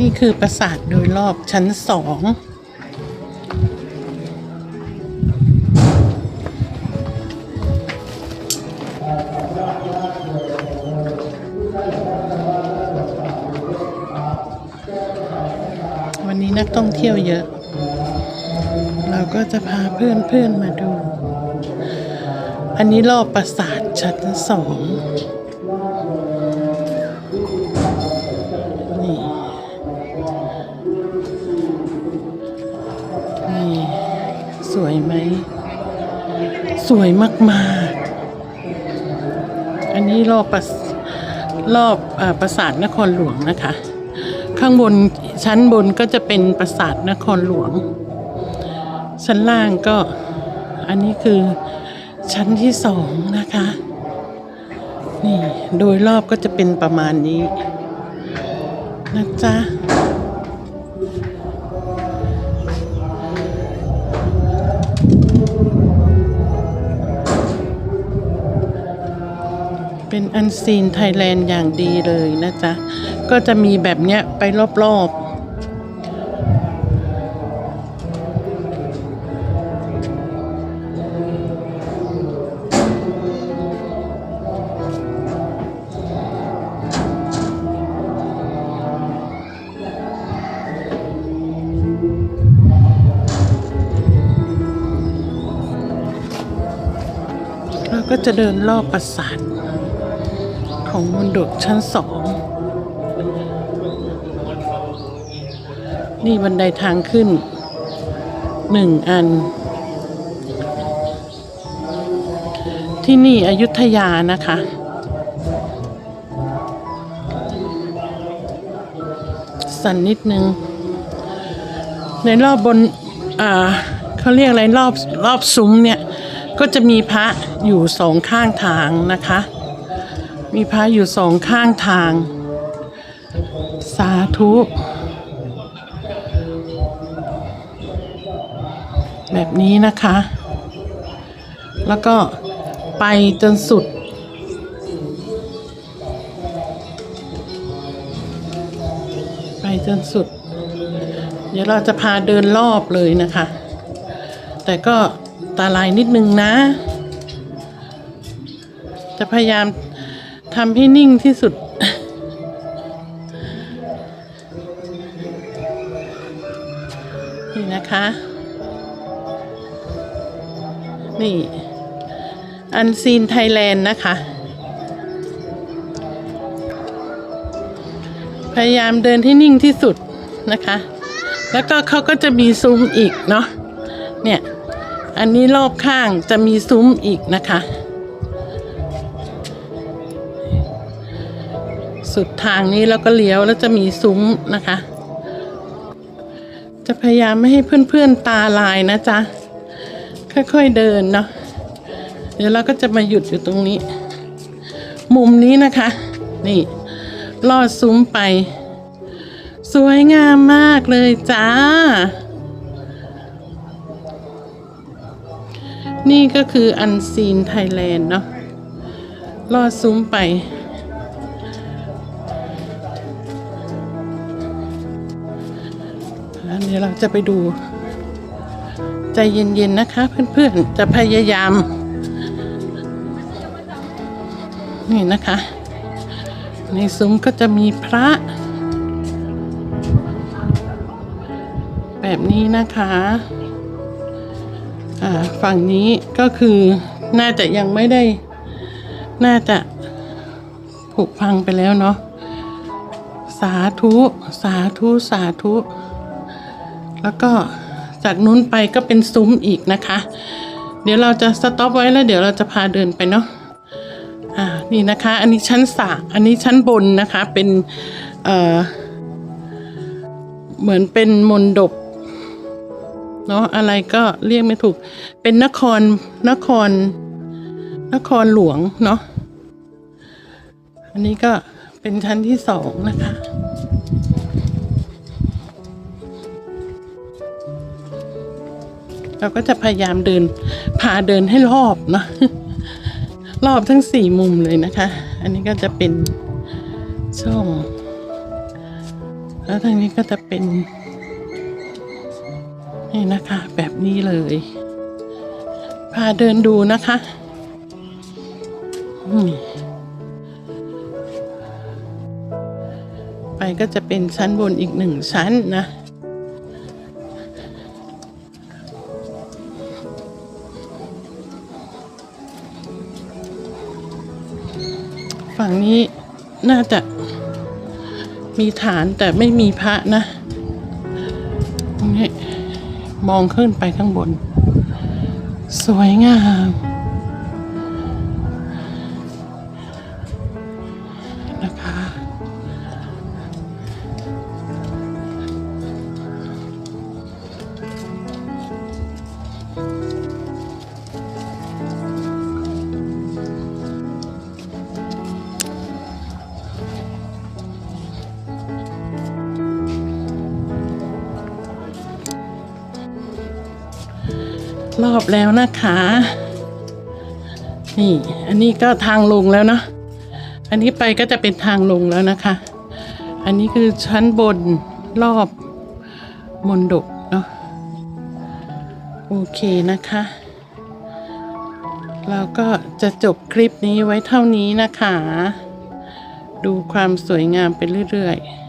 นี่คือปราสาทโดยรอบชั้นสองวันนี้นักท่องเที่ยวเยอะ เราก็จะพาเพื่อนเพื่อนๆมาดู อันนี้รอบปราสาทชั้นสอง วยไหม สวยมากๆ อันนี้รอบปราสรอบอปราสาทนครหลวงนะคะ ข้างบนชั้นบนก็จะเป็นปราสาทนครหลวง ชั้นล่างก็อันนี้คือชั้นที่สองนะคะ นี่โดยรอบก็จะเป็นประมาณนี้นะจ๊ะ เป็นอันซีนไทยแลนด์อย่างดีเลยนะจ๊ะ ก็จะมีแบบเนี้ยไปรอบๆเราก็จะเดินรอบปราสาท ของมนดกชั้นสอง นี่บันไดทางขึ้นหนึ่งอัน ที่นี่อยุธยานะคะ สั่นนิดนึง ในรอบบน อ่าเขาเรียกอะไรรอบรอบซุ้มเนี่ย ก็จะมีพระอยู่สองข้างทางนะคะ มีพระอยู่สองข้างทาง สาธุแบบนี้นะคะ แล้วก็ไปจนสุด ไปจนสุด เดี๋ยวเราจะพาเดินรอบเลยนะคะ แต่ก็ตาลายนิดนึงนะ จะพยายาม ทำให้นิ่งที่สุด นี่นะคะ นี่ อันซีนไทยแลนด์นะคะ พยายามเดินให้นิ่งที่สุดนะคะ แล้วก็เขาก็จะมีซุ้มอีกเนาะ เนี่ย อันนี้รอบข้างจะมีซุ้มอีกนะคะ สุดทางนี้แล้วก็เลี้ยวแล้วจะมีซุ้มนะคะ จะพยายามไม่ให้เพื่อนๆตาลายนะจ๊ะ ค่อยๆเดินเนาะเดี๋ยวเราก็จะมาหยุดอยู่ตรงนี้ มุมนี้นะคะ นี่ลอดซุ้มไป สวยงามมากเลยจ้า นี่ก็คืออันซีนไทยแลนด์เนาะลอดซุ้มไป ดี๋ยวเราจะไปดู ใจเย็นๆนะคะ เพื่อนๆ จะพยายาม นี่นะคะ ในซุ้มก็จะมีพระ แบบนี้นะคะอ่าฝั่งนี้ก็คือน่าจะยังไม่ได้ น่าจะผุพังไปแล้วเนาะสาธุ สาธุ สาธุ แล้วก็จากนู้นไปก็เป็นซุ้มอีกนะคะ เดี๋ยวเราจะสต็อปไว้แล้วเดี๋ยวเราจะพาเดินไปเนาะอ่านี่นะคะ อันนี้ชั้นสาอันนี้ชั้นบนนะคะเป็นเอ่อเหมือนเป็นมนดบเนาะอะไรก็เรียกไม่ถูก เป็นนครนคร นครหลวงเนาะอันนี้ก็เป็นชั้นที่สองนะคะ เราก็จะพยายามเดินพาเดินให้รอบเนาะรอบทั้งสี่มุมเลยนะคะ อันนี้ก็จะเป็นช่อง แล้วทางนี้ก็จะเป็น นี่นะคะ แบบนี้เลย พาเดินดูนะคะไปก็จะเป็นชั้นบนอีกหนึ่งชั้นนะ ฝั่งนี้น่าจะมีฐานแต่ไม่มีพระนะนี่มองขึ้นไปข้างบน สวยงาม รอบแล้วนะคะ นี่ อันนี้ก็ทางลงแล้วเนอะอันนี้ไปก็จะเป็นทางลงแล้วนะคะ อันนี้คือชั้นบนรอบมนดบเนาะโอเคนะคะ เราก็จะจบคลิปนี้ไว้เท่านี้นะคะ ดูความสวยงามไปเรื่อยๆ